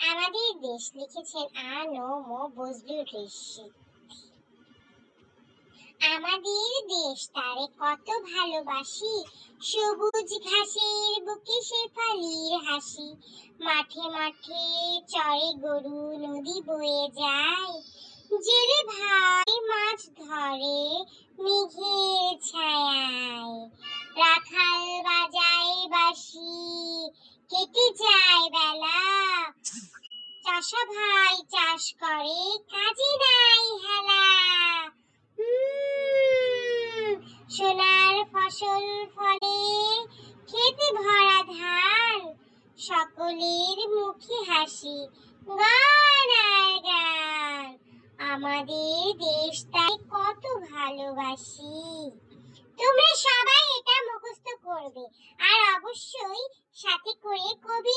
আমাদের দেশ লিখেছেন আনো মো বজলুর রশিদ। আমাদের দেশ তারে কত ভালোবাসি, সবুজ ঘাসের বুকে শেফালির হাসি। মাঠে মাঠে চরে গরু, নদী বয়ে যায়। জেলে ভাই মাছ ধরে, মেঘের ছায়ায়। রাখাল বাজায় বাঁশি, কেটে যায় চাষা ভাই চাষ করে, কাজে নাই হেলা। সোনার ফসল ফলে খেতে ভরা ধান, সকলের মুখে হাসি, গান আর গান। আমাদের দেশটাই কত ভালোবাসি। তোমরা সবাই এটা মুখস্থ করবে, আর অবশ্যই সাথে করে মুখস্থ